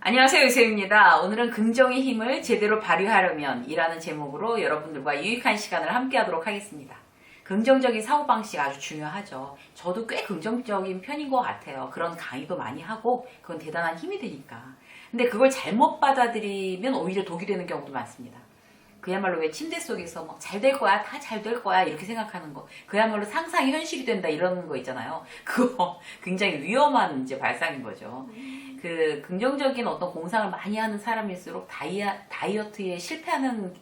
안녕하세요 유세입니다. 오늘은 긍정의 힘을 제대로 발휘하려면 이라는 제목으로 여러분들과 유익한 시간을 함께 하도록 하겠습니다. 긍정적인 사고방식 아주 중요하죠. 저도 꽤 긍정적인 편인 것 같아요. 그런 강의도 많이 하고 그건 대단한 힘이 되니까. 근데 그걸 잘못 받아들이면 오히려 독이 되는 경우도 많습니다. 그야말로 왜 침대 속에서 막 잘 될 거야, 다 잘 될 거야 이렇게 생각하는 거. 그야말로 상상이 현실이 된다 이런 거 있잖아요. 그거 굉장히 위험한 이제 발상인 거죠. 그 긍정적인 어떤 공상을 많이 하는 사람일수록 다이아, 다이어트에 실패하는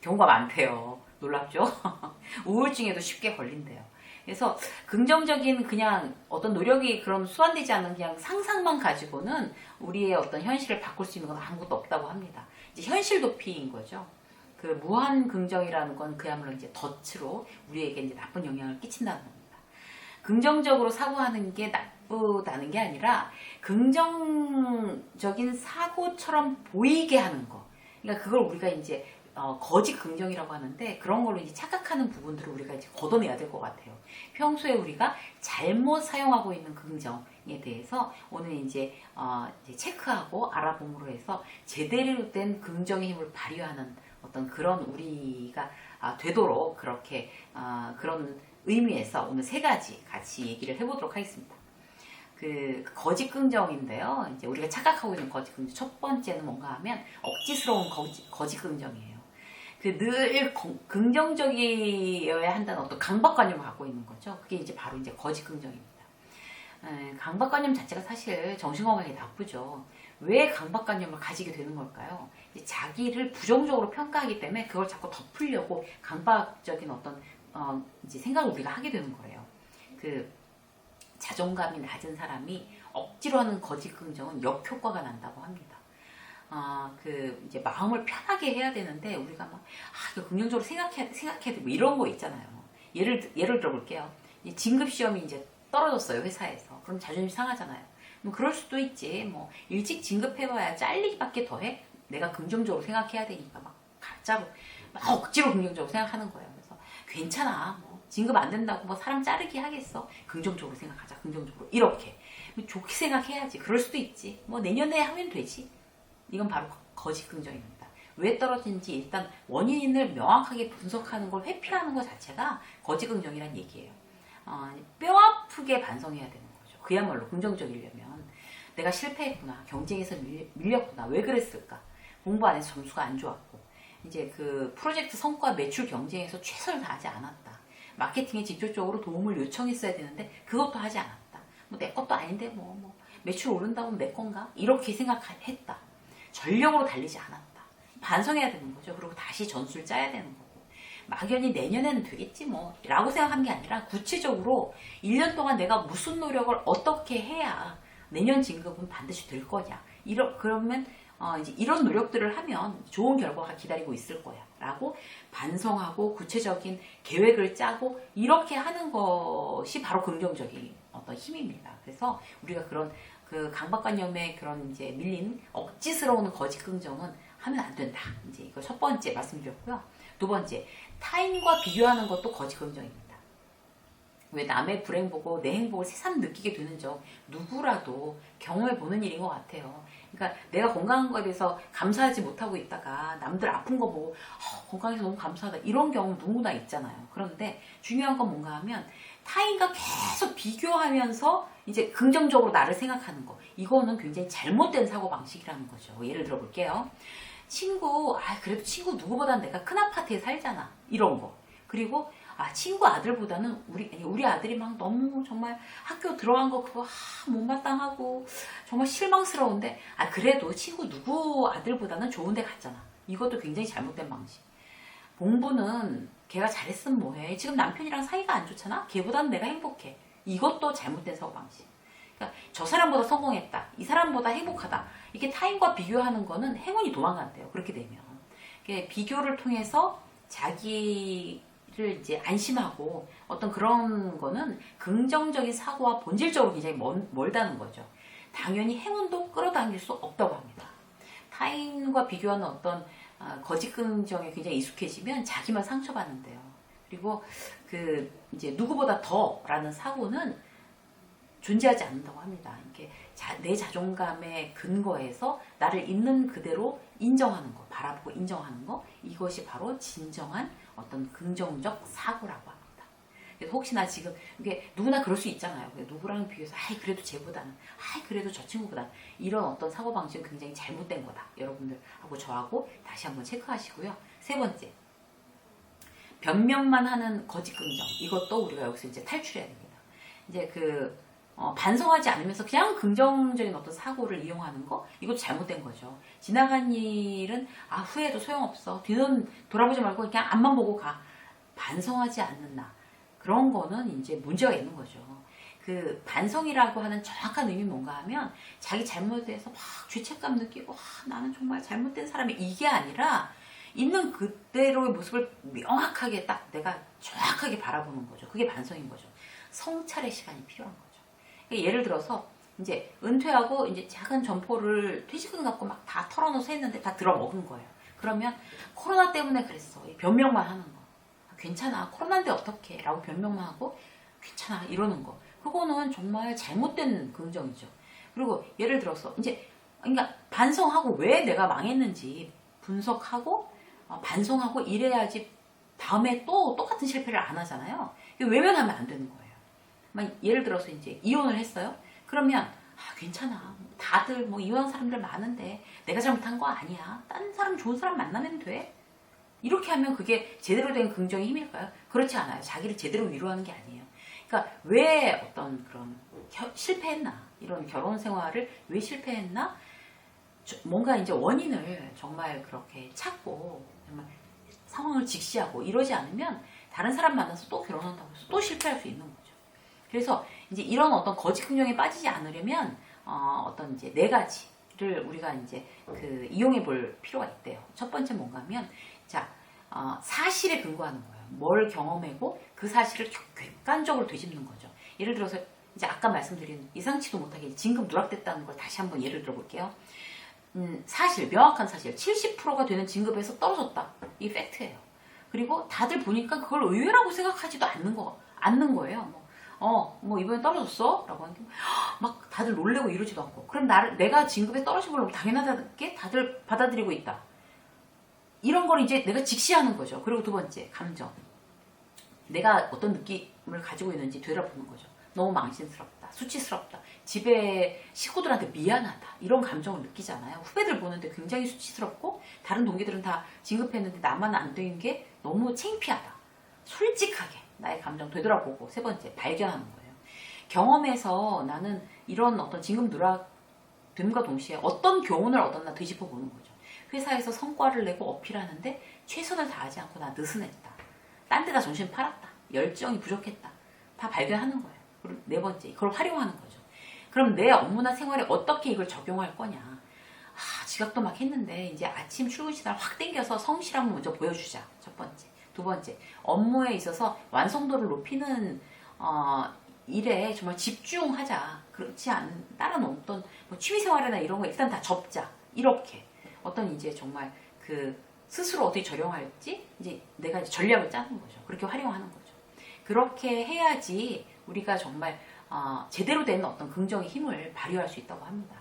경우가 많대요. 놀랍죠? 우울증에도 쉽게 걸린대요. 그래서 긍정적인 그냥 어떤 노력이 그런 수반되지 않는 그냥 상상만 가지고는 우리의 어떤 현실을 바꿀 수 있는 건 아무것도 없다고 합니다. 이제 현실 도피인 거죠. 그 무한 긍정이라는 건 그야말로 이제 덫으로 우리에게 이제 나쁜 영향을 끼친다는 겁니다. 긍정적으로 사고하는 게 나 쁘다는 게 아니라 긍정적인 사고처럼 보이게 하는 거. 그러니까 그걸 우리가 이제 어, 거짓 긍정이라고 하는데 그런 걸로 이제 착각하는 부분들을 우리가 이제 걷어내야 될 것 같아요. 평소에 우리가 잘못 사용하고 있는 긍정에 대해서 오늘 이제, 어, 이제 체크하고 알아봄으로 해서 제대로 된 긍정의 힘을 발휘하는 어떤 그런 우리가 아, 되도록 그렇게 아, 그런 의미에서 오늘 세 가지 같이 얘기를 해보도록 하겠습니다. 그 거짓 긍정인데요. 이제 우리가 착각하고 있는 거짓 긍정 첫 번째는 뭔가 하면 억지스러운 거짓, 거짓 긍정이에요. 그 늘 긍정적이어야 한다는 어떤 강박관념을 갖고 있는 거죠. 그게 이제 바로 이제 거짓 긍정입니다. 에, 강박관념 자체가 사실 정신건강에 나쁘죠. 왜 강박관념을 가지게 되는 걸까요? 자기를 부정적으로 평가하기 때문에 그걸 자꾸 덮으려고 강박적인 어떤 어, 이제 생각을 우리가 하게 되는 거예요. 그 자존감이 낮은 사람이 억지로 하는 거짓 긍정은 역효과가 난다고 합니다. 아, 그, 이제 마음을 편하게 해야 되는데, 우리가 막, 아, 이거 긍정적으로 생각해야 돼, 뭐 이런 거 있잖아요. 예를, 예를 들어볼게요. 이 진급 시험이 이제 떨어졌어요, 회사에서. 그럼 자존심 상하잖아요. 뭐 그럴 수도 있지. 뭐, 일찍 진급해봐야 잘리기밖에 더 해? 내가 긍정적으로 생각해야 되니까 막, 가짜로, 막 억지로 긍정적으로 생각하는 거예요. 그래서, 괜찮아. 뭐, 진급 안 된다고 뭐 사람 자르기 하겠어. 긍정적으로 생각하자, 긍정적으로. 이렇게. 뭐 좋게 생각해야지. 그럴 수도 있지. 뭐, 내년에 하면 되지. 이건 바로 거짓 긍정입니다. 왜 떨어진지 일단 원인을 명확하게 분석하는 걸 회피하는 것 자체가 거짓 긍정이란 얘기예요. 어, 뼈 아프게 반성해야 되는 거죠. 그야말로 긍정적이려면 내가 실패했구나, 경쟁에서 밀, 밀렸구나, 왜 그랬을까? 공부 안 해서 점수가 안 좋았고, 이제 그 프로젝트 성과 매출 경쟁에서 최선을 다하지 않았다. 마케팅에 직접적으로 도움을 요청했어야 되는데 그것도 하지 않았다. 뭐 내 것도 아닌데 뭐, 뭐 매출 오른다고 하면 내 건가? 이렇게 생각했다. 전력으로 달리지 않았다. 반성해야 되는 거죠. 그리고 다시 전술을 짜야 되는 거고. 막연히 내년에는 되겠지 뭐 라고 생각한 게 아니라 구체적으로 1년 동안 내가 무슨 노력을 어떻게 해야 내년 진급은 반드시 될 거냐. 이러, 그러면 어, 이제 이런 노력들을 하면 좋은 결과가 기다리고 있을 거야. 라고 반성하고 구체적인 계획을 짜고 이렇게 하는 것이 바로 긍정적인 어떤 힘입니다. 그래서 우리가 그런 그 강박관념에 그런 이제 밀린 억지스러운 거짓 긍정은 하면 안 된다. 이제 이거 첫 번째 말씀드렸고요. 두 번째, 타인과 비교하는 것도 거짓 긍정입니다. 왜 남의 불행 보고 내 행복을 새삼 느끼게 되는 점 누구라도 경험해 보는 일인 것 같아요. 그러니까 내가 건강한 거에 대해서 감사하지 못하고 있다가 남들 아픈 거 보고 어, 건강해서 너무 감사하다 이런 경우 누구나 있잖아요. 그런데 중요한 건 뭔가 하면 타인과 계속 비교하면서 이제 긍정적으로 나를 생각하는 거. 이거는 굉장히 잘못된 사고 방식이라는 거죠. 예를 들어 볼게요. 친구, 아 그래도 친구 누구보다 내가 큰 아파트에 살잖아. 이런 거. 그리고 아 친구 아들보다는 우리 우리 아들이 막 너무 정말 학교 들어간 거 그거 아, 못마땅하고 정말 실망스러운데 아 그래도 친구 누구 아들보다는 좋은 데 갔잖아. 이것도 굉장히 잘못된 방식. 공부는 걔가 잘했으면 뭐해. 지금 남편이랑 사이가 안 좋잖아. 걔보다는 내가 행복해. 이것도 잘못된 사고 방식. 그러니까 저 사람보다 성공했다. 이 사람보다 행복하다. 이렇게 타인과 비교하는 거는 행운이 도망간대요. 그렇게 되면. 비교를 통해서 자기 를 이제 안심하고 어떤 그런 거는 긍정적인 사고와 본질적으로 굉장히 멀, 멀다는 거죠. 당연히 행운도 끌어당길 수 없다고 합니다. 타인과 비교하는 어떤 아, 거짓 긍정에 굉장히 익숙해지면 자기만 상처받는데요. 그리고 그 이제 누구보다 더라는 사고는 존재하지 않는다고 합니다. 이렇게 자- 내 자존감의 근거에서 나를 있는 그대로 인정하는 거, 바라보고 인정하는 거, 이것이 바로 진정한 어떤 긍정적 사고라고 합니다. 그래서 혹시나 지금 이게 누구나 그럴 수 있잖아요. 누구랑 비교해서 아이 그래도 쟤보다는 아이 그래도 저 친구보다 이런 어떤 사고 방식은 굉장히 잘못된 거다. 여러분들하고 저하고 다시 한번 체크하시고요. 세 번째 변명만 하는 거짓 긍정 이것도 우리가 여기서 이제 탈출해야 됩니다. 이제 그 어, 반성하지 않으면서 그냥 긍정적인 어떤 사고를 이용하는 거 이것도 잘못된 거죠. 지나간 일은 아 후회해도 소용없어. 뒤는 돌아보지 말고 그냥 앞만 보고 가. 반성하지 않는 나 그런 거는 이제 문제가 있는 거죠. 그 반성이라고 하는 정확한 의미 뭔가 하면 자기 잘못에 대해서 막 죄책감 느끼고 아, 나는 정말 잘못된 사람이 이게 아니라 있는 그대로의 모습을 명확하게 딱 내가 정확하게 바라보는 거죠. 그게 반성인 거죠. 성찰의 시간이 필요한 거죠. 그러니까 예를 들어서 이제 은퇴하고 이제 작은 점포를 퇴직금 갖고 막 다 털어놓어서 했는데 다 들어먹은 거예요. 그러면 코로나 때문에 그랬어. 이 변명만 하는 거. 아, 괜찮아. 코로나인데 어떡해. 라고 변명만 하고 괜찮아. 이러는 거. 그거는 정말 잘못된 긍정이죠. 그리고 예를 들어서 이제 그러니까 반성하고 왜 내가 망했는지 분석하고 어, 반성하고 이래야지 다음에 또 똑같은 실패를 안 하잖아요. 외면하면 안 되는 거예요. 막 예를 들어서 이제 이혼을 했어요. 그러면 아 괜찮아. 다들 뭐 이혼한 사람들 많은데 내가 잘못한 거 아니야. 다른 사람 좋은 사람 만나면 돼. 이렇게 하면 그게 제대로 된 긍정의 힘일까요? 그렇지 않아요. 자기를 제대로 위로하는 게 아니에요. 그러니까 왜 어떤 그런 겨- 실패했나 이런 결혼 생활을 왜 실패했나 저- 뭔가 이제 원인을 정말 그렇게 찾고 정말 상황을 직시하고 이러지 않으면 다른 사람 만나서 또 결혼한다고 해서 또 실패할 수 있는 거죠. 그래서 이제 이런 어떤 거짓 긍정에 빠지지 않으려면 어, 어떤 이제 네 가지를 우리가 이제 그 이용해 볼 필요가 있대요. 첫 번째 뭔가면 자 어, 사실에 근거하는 거예요. 뭘 경험하고 그 사실을 객- 객관적으로 되짚는 거죠. 예를 들어서 이제 아까 말씀드린 예상치도 못하게 진급 누락됐다는 걸 다시 한번 예를 들어볼게요. 음, 사실 명확한 사실 70%가 되는 진급에서 떨어졌다. 이 팩트예요. 그리고 다들 보니까 그걸 의외라고 생각하지도 않는 거 않는 거예요. 뭐, 어, 뭐 이번에 떨어졌어? 라고 하는데 막 다들 놀래고 이러지도 않고 그럼 나를 내가 진급에 떨어진 걸로 당연하게 다들 받아들이고 있다. 이런 걸 이제 내가 직시하는 거죠. 그리고 두 번째 감정. 내가 어떤 느낌을 가지고 있는지 되돌아보는 거죠. 너무 망신스럽다, 수치스럽다, 집에 식구들한테 미안하다 이런 감정을 느끼잖아요. 후배들 보는데 굉장히 수치스럽고 다른 동기들은 다 진급했는데 나만 안 된 게 너무 창피하다. 솔직하게 나의 감정 되돌아보고 세 번째 발견하는 거예요. 경험에서 나는 이런 어떤 진급 누락됨과 동시에 어떤 교훈을 얻었나 되짚어 보는 거죠. 회사에서 성과를 내고 어필하는데 최선을 다하지 않고 나 느슨했다. 딴 데다 정신 팔았다. 열정이 부족했다. 다 발견하는 거예요. 그리고 네 번째, 이걸 활용하는 거죠. 그럼 내 업무나 생활에 어떻게 이걸 적용할 거냐. 아, 지각도 막 했는데 이제 아침 출근 시간 확 땡겨서 성실함을 먼저 보여주자. 첫 번째. 두 번째, 업무에 있어서 완성도를 높이는 어, 일에 정말 집중하자. 그렇지 않은 다른 어떤 뭐 취미생활이나 이런 거 일단 다 접자. 이렇게 어떤 이제 정말 그 스스로 어떻게 절용할지 이제 내가 이제 전략을 짜는 거죠. 그렇게 활용하는 거죠. 그렇게 해야지 우리가 정말 어, 제대로 된 어떤 긍정의 힘을 발휘할 수 있다고 합니다.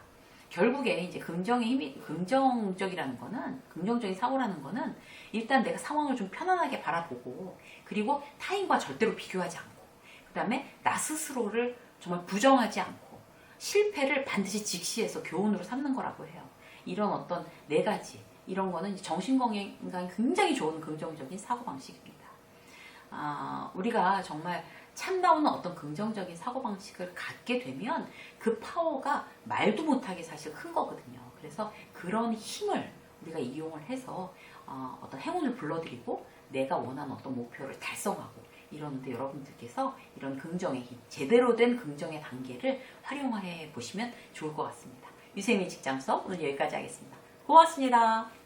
결국에 이제 긍정의 힘이 긍정적이라는 거는 긍정적인 사고라는 거는 일단 내가 상황을 좀 편안하게 바라보고 그리고 타인과 절대로 비교하지 않고 그 다음에 나 스스로를 정말 부정하지 않고 실패를 반드시 직시해서 교훈으로 삼는 거라고 해요. 이런 어떤 네 가지 이런 거는 이제 정신 건강에 굉장히 좋은 긍정적인 사고 방식입니다. 아, 우리가 정말 참다운 어떤 긍정적인 사고 방식을 갖게 되면 그 파워가 말도 못하게 사실 큰 거거든요. 그래서 그런 힘을 우리가 이용을 해서 어, 어떤 행운을 불러들이고 내가 원하는 어떤 목표를 달성하고 이러는데 여러분들께서 이런 긍정의 힘, 제대로 된 긍정의 단계를 활용해 보시면 좋을 것 같습니다. 유세민 직장 수업 오늘 여기까지 하겠습니다. 고맙습니다.